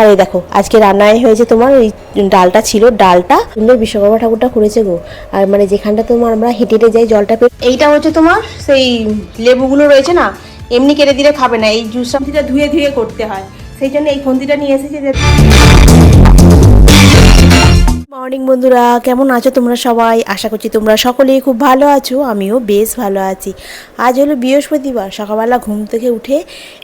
আর এই দেখো, আজকে রান্নায় হয়েছে তোমার ওই ডালটা ছিল, ডালটা সুন্দর বিশ্বকর্মা ঠাকুরটা করেছে গো। আর মানে যেখানটা তোমার আমরা হেঁটে হেঁটে যাই, জলটা পেয়ে এইটা হচ্ছে তোমার সেই লেবুগুলো রয়েছে না, এমনি কেটে দিলে খাবে না, এই জুস সামথিটা ধুয়ে ধুয়ে করতে হয়। সেই জন্য এই ফন্দিটা নিয়ে এসেছি যে মর্নিং বন্ধুরা, কেমন আছো তোমরা সবাই? আশা করছি তোমরা সকলেই খুব ভালো আছো, আমিও বেশ ভালো আছি। আজ হলো বৃহস্পতিবার, সকালবেলা ঘুম থেকে উঠে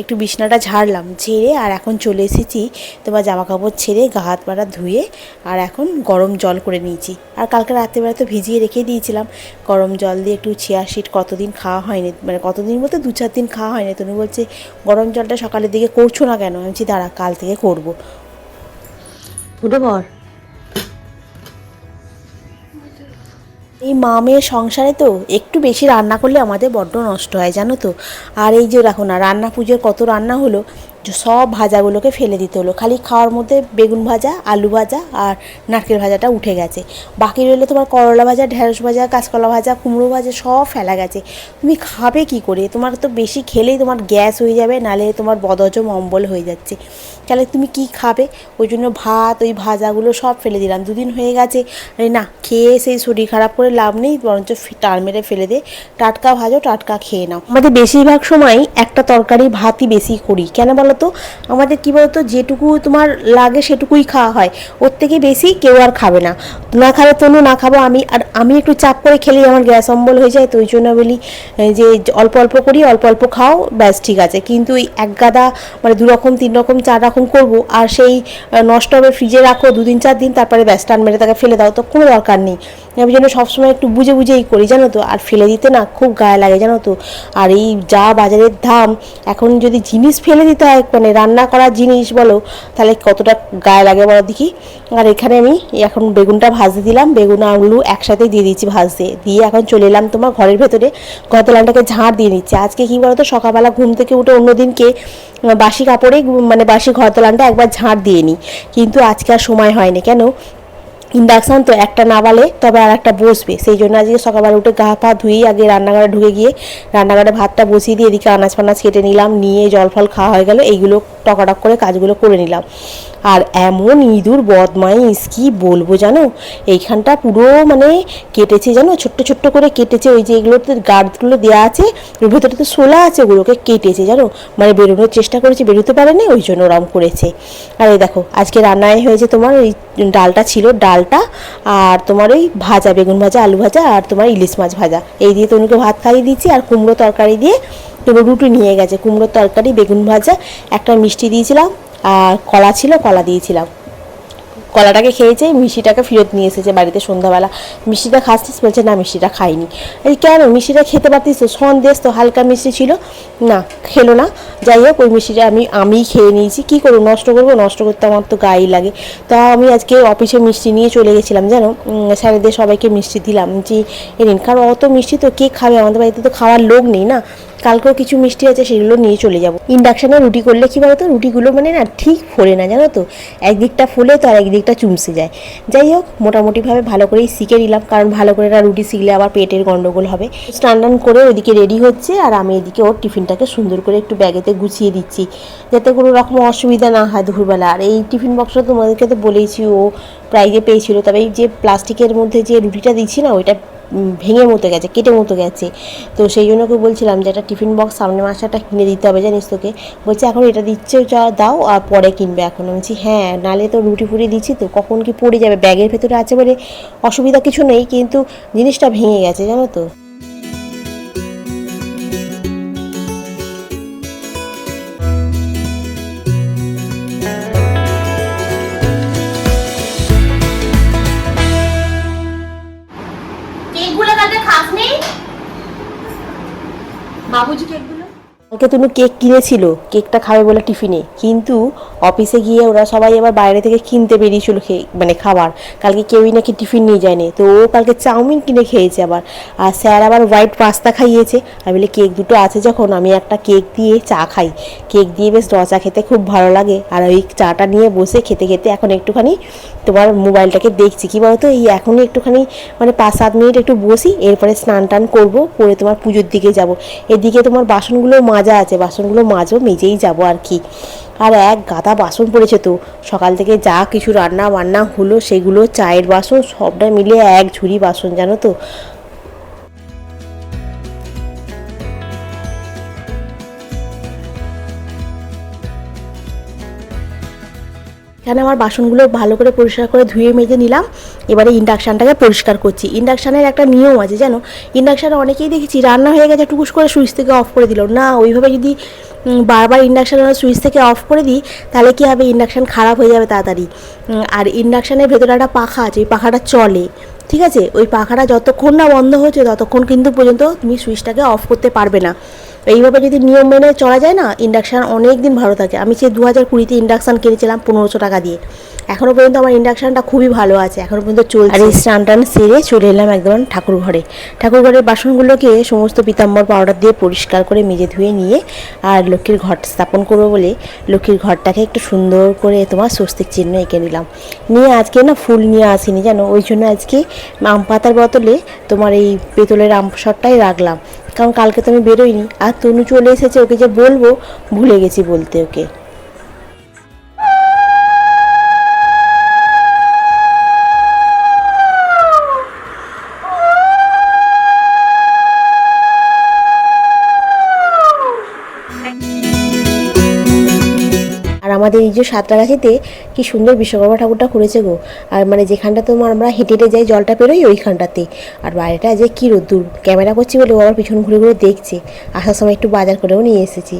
একটু বিছনাটা ঝাড়লাম, ঝেড়ে আর এখন চলে এসেছি তোমার জামা কাপড় ছেড়ে গা হাত পাড়া ধুয়ে আর এখন গরম জল করে নিয়েছি। আর কালকে রাত্রেবেলা তো ভিজিয়ে রেখে দিয়েছিলাম, গরম জল দিয়ে একটু চেয়ার শিট কতদিন খাওয়া হয়নি মানে কতদিন বলতে দু চার দিন খাওয়া হয়নি। তুমি বলছে, গরম জলটা সকালের দিকে করছ না কেন? আমি দাঁড়া, কাল থেকে করব। ফুটো এই মা মেয়ের সংসারে তো একটু বেশি রান্না করলে আমাদের বড্ড নষ্ট হয়, জানো তো? আর এই যে দেখো না, রান্না পুজোর কত রান্না হলো সব ভাজাগুলোকে ফেলে দিতে হলো। খালি খাওয়ার মধ্যে বেগুন ভাজা, আলু ভাজা আর নারকেল ভাজাটা উঠে গেছে। বাকি রইলে তোমার করলা ভাজা, ঢেঁড়স ভাজা, কাঁচকলা ভাজা, কুমড়ো ভাজা, সব ফেলা গেছে। তুমি খাবে কি করে? তোমার তো বেশি খেলেই তোমার গ্যাস হয়ে যাবে, নালে তোমার বদহজম অম্বল হয়ে যাচ্ছে। তাহলে তুমি কি খাবে? ওই জন্য ভাত, ওই ভাজাগুলো সব ফেলে দিলাম। দুদিন হয়ে গেছে, আরে না, খেয়ে সেই শরীর খারাপ করে লাভ নেই, বরঞ্চ টার মেরে ফেলে দে। টাটকা ভাজো, টাটকা খেয়ে নাও। আমাদের বেশিরভাগ সময় একটা তরকারি ভাতই বেশি করি। কেন বলো তো আমাদের কি বলতো, যেটুকু তোমার লাগে সেটুকুই খাওয়া হয়। ওর থেকে বেশি কেউ আর খাবে না। না খাবে তনু, না খাব আমি। আর আমি একটু চাপ করে খেলেই আমার গ্যাস অম্বল হয়ে যায়, তো ওই জন্য বলি যে অল্প অল্প করি, অল্প অল্প খাও, ব্যাস ঠিক আছে। কিন্তু ওই এক গাদা মানে দু রকম, তিন রকম, চার রকম করব, আর সেই নষ্ট হবে ফ্রিজে রাখো দুদিন চার দিন, তারপরে ব্যাস টান মেরে তাকে ফেলে দাও, তো কোনো দরকার নেই। আমি যেন সবসময় একটু বুঝে বুঝেই করি, জানো তো? আর ফেলে দিতে না, খুব গায়ে লাগে, জানো তো? আর এই যা বাজারের দাম, এখন যদি জিনিস ফেলে দিতে হয় মানে রান্না করা জিনিস বলো, তাহলে কতটা গায়ে লাগে বলো দেখি। আর এখানে আমি এখন বেগুনটা ভাজতে দিলাম, বেগুন আলু একসাথে দিয়ে দিচ্ছি ভাজতে। দিয়ে এখন চলে এলাম তোমার ঘরের ভেতরে গতলানটাকে ঝাঁট দিয়ে নিচ্ছে। আজকে কি বলতো, সকালবেলা ঘুম থেকে উঠে অন্যদিনকে বাসি কাপড়ে মানে বাসি ঘরতলানটা একবার ঝাঁট দিয়ে নিই কিন্তু আজকে আর সময় হয়নি, কেন? ইন্ডাকশান তো একটা না বালে তবে আর একটা বসবে। সেই জন্য আজকে সকালবেলা উঠে গা পা ধুয়েই আগে রান্নাঘরে ঢুকে গিয়ে রান্নাঘরে ভাতটা বসিয়ে দিয়ে এদিকে আনাজ ফানাজ কেটে নিলাম, নিয়ে জল ফল খাওয়া হয়ে গেল, এইগুলো টকাটক করে কাজগুলো করে নিলাম। আর এমন ইঁদুর, বদমাইশ, কি বলব জানো? এইখানটা পুরো মানে কেটেছে জানো? ছোট্ট ছোট্ট করে কেটেছে, ওই যে এগুলোতে গার্ডগুলো দেওয়া আছে, ওর ভেতরে তো শোলা আছে, ওগুলোকে কেটেছে জানো? মানে বেরোনোর চেষ্টা করেছে, বেরোতে পারেনি, ওই জন্য ওরম করেছে। আর এই দেখো, আজকে রান্নায় হয়েছে তোমার ওই ডালটা ছিল ডালটা আর তোমার ওই ভাজা, বেগুন ভাজা, আলু ভাজা আর তোমার ইলিশ মাছ ভাজা। এই দিয়ে তনুকে ভাত খাইয়ে দিয়েছি আর কুমড়ো তরকারি দিয়ে তোমার রুটি নিয়ে গেছে। কুমড়োর তরকারি, বেগুন ভাজা, একটা মিষ্টি দিয়েছিলাম আর কলা ছিল, কলা দিয়েছিলাম। কলাটাকে খেয়েছে মিষ্টিটাকে ফেরত নিয়ে এসেছে বাড়িতে সন্ধ্যাবেলা। মিষ্টিটা খাচ্ছিস? বলছে, না, মিষ্টিটা খাইনি। এই কেন? মিষ্টিটা খেতে পারতিস? তো সন্দেশ তো, হালকা মিষ্টি ছিল। না, খেলো না। যাই হোক, ওই মিষ্টিটা আমি, আমিই খেয়ে নিয়েছি। কী করব? নষ্ট করব? নষ্ট করতে আমার তো গায়েই লাগে। তা আমি আজকে অফিসে মিষ্টি নিয়ে চলে গেছিলাম, জানো? স্যারেদের সবাইকে মিষ্টি দিলাম যে এ নিন কারণ অত মিষ্টি তো কে খাবে? আমাদের বাড়িতে তো খাওয়ার লোক নেই না। কালকেও কিছু মিষ্টি আছে, সেগুলো নিয়ে চলে যাব। ইন্ডাকশানে রুটি করলে কি বলতো? রুটিগুলো মানে না ঠিক ফোলে না, জানো তো? একদিকটা ফোলে তো আর একদিকটা চুমসে যায়। যাই হোক, মোটামুটিভাবে ভালো করেই শিখে নিলাম, কারণ ভালো করে রুটি শিখলে আবার পেটের গণ্ডগোল হবে। স্নান টান করে ওইদিকে রেডি হচ্ছে, আর আমি এদিকে ওর টিফিনটাকে সুন্দর করে একটু ব্যাগেতে গুছিয়ে দিচ্ছি, যাতে কোনো রকম অসুবিধা না হয় দুপুরবেলা। আর এই টিফিন বক্সটা তোমাদেরকে তো বলেইছি, ও প্রাইজে পেয়েছিল, তবে এই যে প্লাস্টিকের মধ্যে যে রুটিটা দিচ্ছি না, ওইটা ভেঙে মতো গেছে, কেটে মতো গেছে। তো সেই জন্য ওকে বলছিলাম যে একটা টিফিন বক্স সামনে মাসে একটা কিনে দিতে হবে জানিস তোকে। বলছে, এখন এটা দিচ্ছে, যা দাও, আর পরে কিনবে এখন। বলছি হ্যাঁ নালে তো রুটি ফুটি দিচ্ছি, তো কখন কি পড়ে যাবে? ব্যাগের ভেতরে আছে বলে অসুবিধা কিছু নেই, কিন্তু জিনিসটা ভেঙে গেছে, জানো তো। বাবুজি কেকগুলো কালকে তুমি কেক কিনেছিল, কেকটা খাবে বলে টিফিনে। কিন্তু অফিসে গিয়ে ওরা সবাই আবার বাইরে থেকে কিনতে বেরিয়েছিল মানে খাবার। কালকে কেউই নাকি টিফিন নিয়ে যায়নি। তো ও কালকে চাউমিন কিনে খেয়েছে আবার। আর স্যার আবার হোয়াইট পাস্তা খাইয়েছে। আমি বলি, কেক দুটো আছে যখন, আমি একটা কেক দিয়ে চা খাই। কেক দিয়ে বেশ রচা খেতে খুব ভালো লাগে। আর ওই চাটা নিয়ে বসে খেতে খেতে এখন একটুখানি তোমার মোবাইলটাকে দেখছি। কি বলতো, এই এখনই একটুখানি মানে পাঁচ সাত মিনিট একটু বসি, এরপরে স্নান টান করব, করে তোমার পুজোর দিকে যাব। এদিকে তোমার বাসনগুলো মাজা আছে, বাসনগুলো মাজো, মেজেই যাব আর কি। আর এক গাদা বাসন পড়েছে তো, সকাল থেকে যা কিছু রান্না বান্না হলো সেগুলো, চায়ের বাসন সবটা মিলে এক ঝুড়ি বাসন, জানো তো? এখানে আমার বাসনগুলো ভালো করে পরিষ্কার করে ধুয়ে মেজে নিলাম। এবারে ইন্ডাকশানটাকে পরিষ্কার করছি। ইন্ডাকশানের একটা নিয়ম আছে, জানো? ইন্ডাকশানে অনেকেই দেখেছি রান্না হয়ে গেছে, টুকুস করে সুইচ থেকে অফ করে দিল। না, ওইভাবে যদি বারবার ইন্ডাকশানের সুইচ থেকে অফ করে দিই, তাহলে কী হবে? ইন্ডাকশান খারাপ হয়ে যাবে তাড়াতাড়ি। আর ইন্ডাকশানের ভেতরে একটা পাখা আছে, ওই পাখাটা চলে। ঠিক আছে? ওই পাখাটা যতক্ষণ না বন্ধ হচ্ছে, ততক্ষণ কিন্তু পর্যন্ত তুমি সুইচটাকে অফ করতে পারবে না। এইভাবে যদি নিয়ম মেনে চলা যায় না ইন্ডাকশান অনেক দিন ভালো থাকে। আমি সেই দু হাজার কুড়িতে ইন্ডাকশান কিনেছিলাম পনেরোশো টাকা দিয়ে। এখনও পর্যন্ত আমার ইন্ডাকশানটা খুবই ভালো আছে এখনও পর্যন্ত চলছে। আর এই স্নান টান সেরে চলে এলাম একদম ঠাকুর ঘরে ঠাকুর ঘরের বাসনগুলোকে সমস্ত পিতাম্বর পাউডার দিয়ে পরিষ্কার করে মেজে ধুয়ে নিয়ে আর লক্ষ্মীর ঘর স্থাপন করব বলে লক্ষ্মীর ঘরটাকে একটু সুন্দর করে তোমার স্বস্তিক চিহ্ন এঁকে নিলাম। নিয়ে আজকে না ফুল নিয়ে আসিনি জানো, ওই জন্য আজকে আম পাতার বদলে তোমার এই পেতলের আম শটটাই রাখলাম। কারণ কালকে তো আমি বেরোইনি। আর তনু চলে এসেছে, ওকে যে বলব, ভুলে গেছি বলতে ওকে। আমাদের এই যে সাতরাগাছিতে কি সুন্দর বিশ্বকর্মা ঠাকুরটা করেছে গো। আর মানে যেখানটা তোমার আমরা হেঁটে হেঁটে যাই, জলটা পেরোই ওইখানটাতে। আর বাইরেটা যে কী রোদ্দুর, ক্যামেরা করছি বলে ও আবার পিছন ঘুরে ঘুরে দেখছে। আসার সময় একটু বাজার করেও নিয়ে এসেছি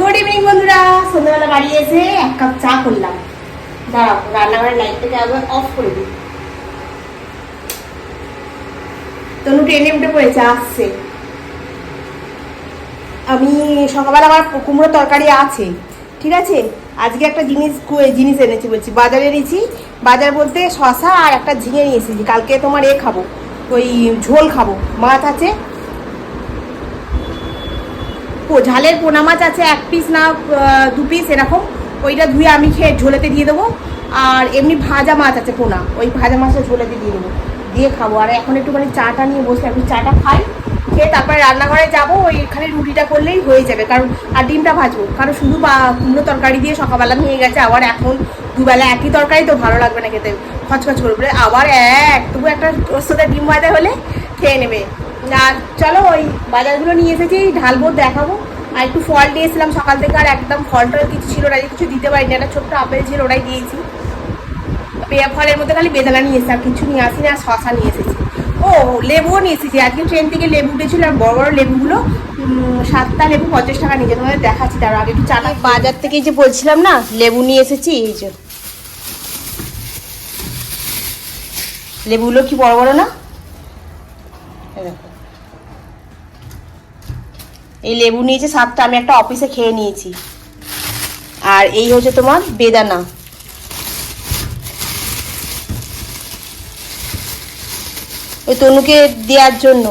গুড ইভিনিং বন্ধুরা সন্ধ্যাবেলা বাড়ি এসে এক কাপ চা করলাম। দাঁড়াও, রান্নাঘরের লাইটটাকে আবার অফ করে দিই। তনু ট্রেনে উঠে পড়েছে, আসছে। আমি সকালবেলা আমার কুমড়ো তরকারি আছে, ঠিক আছে? আজকে একটা জিনিস জিনিস এনেছি বলছি, বাজারে এনেছি। বাজার বলতে শশা আর একটা ঝিঙে নিয়ে এসেছি, কালকে তোমার এ খাব, ওই ঝোল খাব। মাছ আছে ঝালের পোনা মাছ আছে এক পিস না দু পিস এরকম। ওইটা ধুয়ে আমি খেয়ে ঝোলেতে দিয়ে দেবো। আর এমনি ভাজা মাছ আছে পোনা, ওই ভাজা মাছটা ঝোলেতে দিয়ে দেবো। দিয়ে খাব। আর এখন একটুখানি চাটা নিয়ে বসে একটু চাটা খাই, খেয়ে তারপরে রান্নাঘরে যাব। ওইখানে রুটিটা করলেই হয়ে যাবে। কারণ আর ডিমটা ভাজবো। কারণ শুধু বা- কুমড়ো তরকারি দিয়ে সকালবেলা নিয়ে গেছে। আবার এখন দুবেলা একই তরকারি তো ভালো লাগবে না খেতে। খচখচ করবে আবার এক, তবু একটা ওর সাথে ডিম ভাজা হলে খেয়ে নেবে। আর চলো ওই বাজারগুলো নিয়ে এসেছি, ঢালবো, দেখাবো। আর একটু ফল দিয়েছিলাম সকাল থেকে, আর একদম ফল টল কিছু ছিল না কিছু দিতে পারিনি, একটা ছোট্ট আপেল ছিল, ওটাই দিয়েছি। পেয়া ফলের মধ্যে খালি বেদানা নিয়ে এসেছি, আর কিছু নিয়ে আসিনি, আর শশা নিয়ে এসেছি। ও, লেবুও নিয়ে এসেছি, আজকে ট্রেন থেকে লেবু উঠেছিল, আর বড় বড় লেবুগুলো সাতটা লেবু পঞ্চাশ টাকা নিয়ে তোমাদের দেখাচ্ছি, তার আগে একটু চালা বাজার থেকে যে বলছিলাম না, লেবু নিয়ে এসেছি, এই যে। লেবুগুলো কি বড় বড় না এই দেখো। এই লেবু নিয়েছে সাতটা আমি একটা অফিসে খেয়ে নিয়েছি। আর এই হচ্ছে তোমার বেদানা। ওই তনুকে দেওয়ার জন্য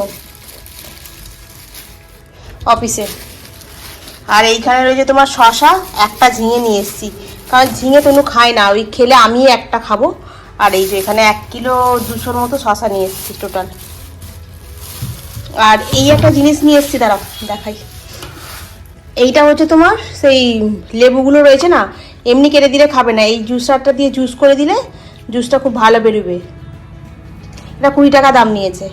অফিসে। আর এইখানে রয়েছে তোমার শশা, একটা ঝিঙে নিয়ে এসেছি। কারণ ঝিঙে তনু খায় না, ওই খেলে আমি একটা খাব। আর এই যে এখানে এক কিলো দুশোর মতো শশা নিয়ে এসেছি টোটাল আর এই একটা জিনিস নিয়ে এসেছি, দাঁড়াও, দেখাই। এইটা হচ্ছে তোমার সেই লেবুগুলো রয়েছে না, এমনি কেটে দিলে খাবে না। এই জুসারটা দিয়ে জুস করে দিলে জুসটা খুব ভালো বেরোবে। এটা কুড়ি টাকা দাম নিয়েছে।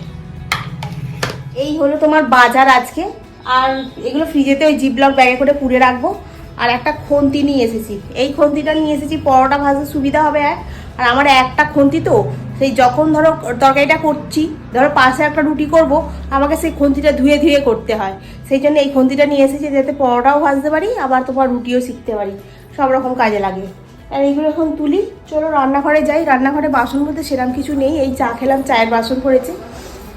এই হলো তোমার বাজার আজকে। আর এগুলো ফ্রিজেতে ওই জিপলক ব্যাগে করে পুড়ে রাখব। আর একটা খন্তি নিয়ে এসেছি। এই খন্তিটা নিয়ে এসেছি, পরোটা ভাজতে সুবিধা হবে এক। আর আমার একটা খন্তি তো সেই যখন ধরো তরকারিটা করছি, ধরো পাশে একটা রুটি করব, আমাকে সেই খন্তিটা ধুয়ে ধুয়ে করতে হয়। সেই জন্য এই খন্তিটা নিয়ে এসেছি যাতে পরোটাও ভাজতে পারি, আবার তোমার রুটিও শিখতে পারি। সব রকম কাজে লাগে। আর এইগুলো এখন তুলি, চলো রান্নাঘরে যাই। রান্নাঘরে বাসন বলতে সেরকম কিছু নেই। এই চা খেলাম, চায়ের বাসন পড়েছে।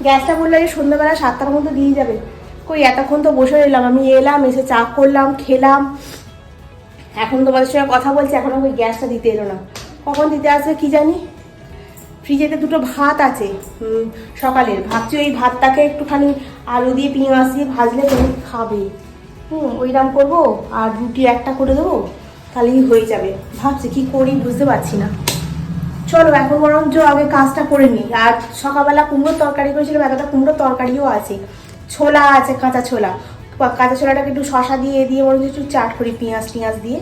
গ্যাসটা বলল যে সন্ধ্যাবেলা সাতটার মধ্যে দিয়ে যাবে। কই এতক্ষণ তো বসে রইলাম, আমি এলাম, এসে চা করলাম, খেলাম। এখন তোমাদের সঙ্গে কথা বলছি, এখন ওই গ্যাসটা দিতে এলো না। কখন দিতে আসবে কি জানি? ফ্রিজেতে দুটো ভাত আছে। সকালের। ভাবছি ওই ভাতটাকে একটুখানি আলু দিয়ে, পেঁয়াজ দিয়ে ভাজলে তুমি খাবে। হুম ওইরকম করব, আর রুটি একটা করে দেবো, তাহলেই হয়ে যাবে। ভাবছি কি করি বুঝতে পারছি না। চলো, এখন বরঞ্চ আগে কাজটা করে নিই। আর সকালবেলা কুমড়োর তরকারি করেছিলাম, এতটা কুমড়োর তরকারিও আছে। ছোলা আছে, কাঁচা ছোলা। কাঁচা ছোলাটাকে একটু শশা দিয়ে দিয়ে বরঞ্চ একটু চাট করি, পেঁয়াজ, টিয়াজ দিয়ে।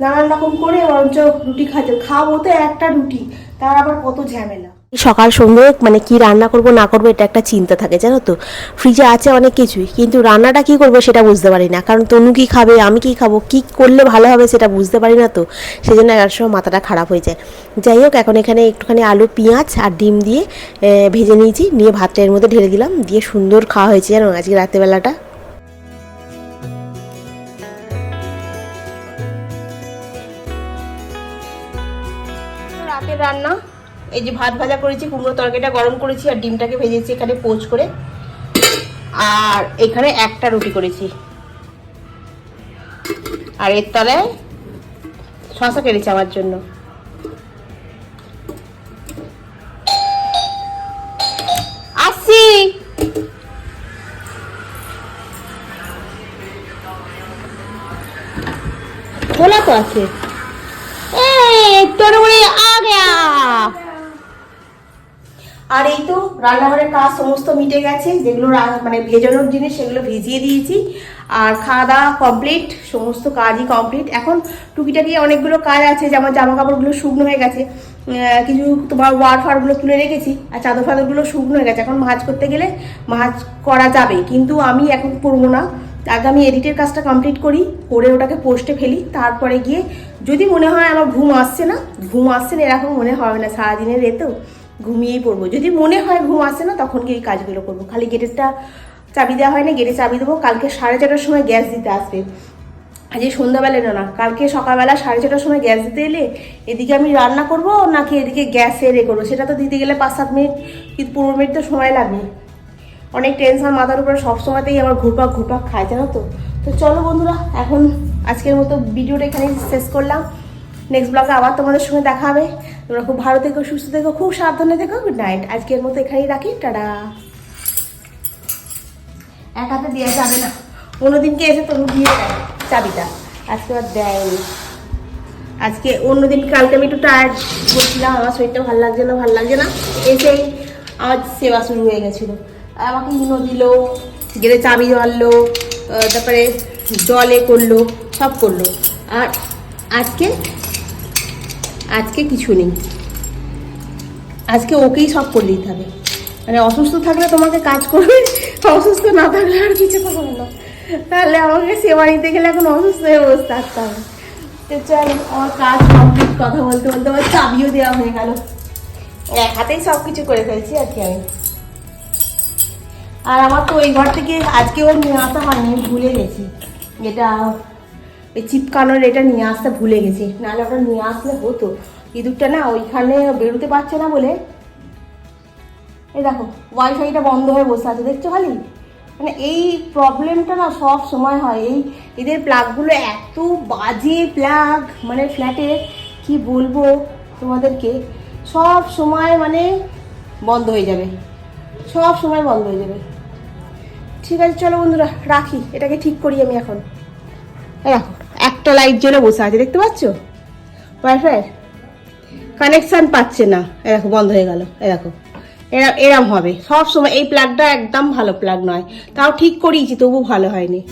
নানান রকম করে বরঞ্চ রুটি খাতে খাব তো একটা রুটি। তার আবার কত ঝামেলা। সকাল সন্ধ্যে মানে কি রান্না করব, না করব, এটা একটা চিন্তা থাকে, জানো তো? ফ্রিজে আছে অনেক কিছুই, কিন্তু রান্নাটা কি করব সেটা বুঝতে পারি না। কারণ তনু কি খাবে, আমি কি খাব, কি করলে ভালো হবে সেটা বুঝতে পারি না তো? সেই জন্য এক সময় মাথাটা খারাপ হয়ে যায়। যাই হোক, এখন এখানে একটুখানি আলু, পেঁয়াজ আর ডিম দিয়ে ভেজে নিয়েছি, নিয়ে ভাতটা এর মধ্যে ঢেলে দিলাম, দিয়ে সুন্দর খাওয়া হয়েছে, জানো? আজকে রাত্রেবেলাটা। রান্না। এই যে ভাত ভাজা করেছি, কুমড়ো তরকারিটা গরম করেছি আর ডিমটাকে ভেজেছি এখানে পোচ করে। আর এখানে একটা রুটি করেছি। আর এর তলায় শশা কেটেছি আমার জন্য। আসছি। খোলা তো আছে। আর এই তো রান্নাঘরের কাজ সমস্ত মিটে গেছে, যেগুলো মানে ভেজানোর জিনিস সেগুলো ভিজিয়ে দিয়েছি। আর খাওয়া দাওয়া কমপ্লিট সমস্ত কাজই কমপ্লিট এখন টুকিটাকি অনেকগুলো কাজ আছে, যেমন জামা কাপড়গুলো শুকনো হয়ে গেছে কিছু তোমার ওয়ার ফারগুলো তুলে রেখেছি, আর চাদর ফাদরগুলো শুকনো হয়ে গেছে। এখন মাছ করতে গেলে মাছ করা যাবে, কিন্তু আমি এখন করব না। আগে আমি এডিটের কাজটা কমপ্লিট করি, করে ওটাকে পোস্টে ফেলি, তারপরে গিয়ে যদি মনে হয় আমার ঘুম আসছে না, ঘুম আসছে না এরকম মনে হবে না, সারাদিনের এতেও ঘুমিয়েই পড়ব। যদি মনে হয় ঘুম আসছে না, তখন গিয়ে এই কাজগুলো করব। খালি গেটেরটা চাবি দেওয়া হয় না গেটে চাবি দেবো। কালকে সাড়ে চারটার সময় গ্যাস দিতে আসবে। আজ এই সন্ধ্যাবেলা এলো না, কালকে সকালবেলা সাড়ে ছটার সময় গ্যাস দিতে এলে এদিকে আমি রান্না করব, নাকি এদিকে গ্যাসে এ করব? সেটা তো দিতে গেলে পাঁচ সাত মিনিট, কিন্তু পনেরো মিনিট তো সময় লাগবে। অনেক টেনশন মাথার উপরে সব সময়তেই আমার ঘুরপাক ঘুরপাক খায়, জানো তো? তো চলো বন্ধুরা, এখন আজকের মতো ভিডিওটা এখানেই শেষ করলাম। নেক্সট ব্লগে আবার তোমাদের সঙ্গে দেখা হবে। তোমরা খুব ভালো থেকো, সুস্থ থেকো, খুব সাবধানে থেকো। গুড নাইট আজকের মতো এখানেই রাখি। টাটা। এক হাতে দেওয়া যাবে না। অন্যদিনকে এসে তবু দিয়ে দেয় চাবিটা। আজকে আর দেয়নি। আজকে অন্যদিন, কালকে আমি একটু টায়ার্ড বলছিলাম, আমার শরীরটা ভালো লাগছে না, ভালো লাগছে না। এসেই আমার সেবা শুরু হয়ে গেছিল। আমাকে ইনো দিল গেলে চাবি আহ, তারপরে জলে করল সব করল। আর আজকে আজকে কিছু নেই। আজকে ওকেই সব করে দিতে হবে। মানে অসুস্থ থাকলে তোমাকে কাজ করবে অসুস্থ না থাকলে আর কিছু করবে না। তাহলে আমাকে সেবা নিতে গেলে এখন অসুস্থ হয়ে বসে থাকতে হবে। তো চলো আমার কাজ কমপ্লিট কথা বলতে বলতে আমার চাবিও দেওয়া হয়ে গেল। এক হাতেই সব কিছু করে ফেলছি আর কি আমি। আর আমার তো ওই ঘর থেকে আজকে ওর নিয়ে আসা হয়নি ভুলে গেছি। এটা এই চিপকানোর এটা নিয়ে আসতে ভুলে গেছি। নাহলে ওটা নিয়ে আসলে হতো। ইঁদুরটা না ওইখানে বেরোতে পারছে না বলে। এই দেখো, ওয়াইফাইটা বন্ধ হয়ে বসে আছে, দেখছ খালি? মানে এই প্রবলেমটা না সব সময় হয়। এই এদের প্লাগগুলো এত বাজে প্লাগ মানে ফ্ল্যাটে কি বলব তোমাদেরকে? সব সময় মানে বন্ধ হয়ে যাবে। সব সময় বন্ধ হয়ে যাবে। ঠিক আছে, চলো বন্ধুরা, রাখি। এটাকে ঠিক করি আমি এখন। রাখো একটা লাইট জ্বলে বসে আছে, দেখতে পাচ্ছ? ওয়াইফাই কানেকশান পাচ্ছে না। এরকম বন্ধ হয়ে গেল। এরকম এরম এরা, এরম হবে। সব সময় এই প্লাগটা একদম ভালো প্লাগ নয়। তাও ঠিক করিয়েছি তবু ভালো হয়নি।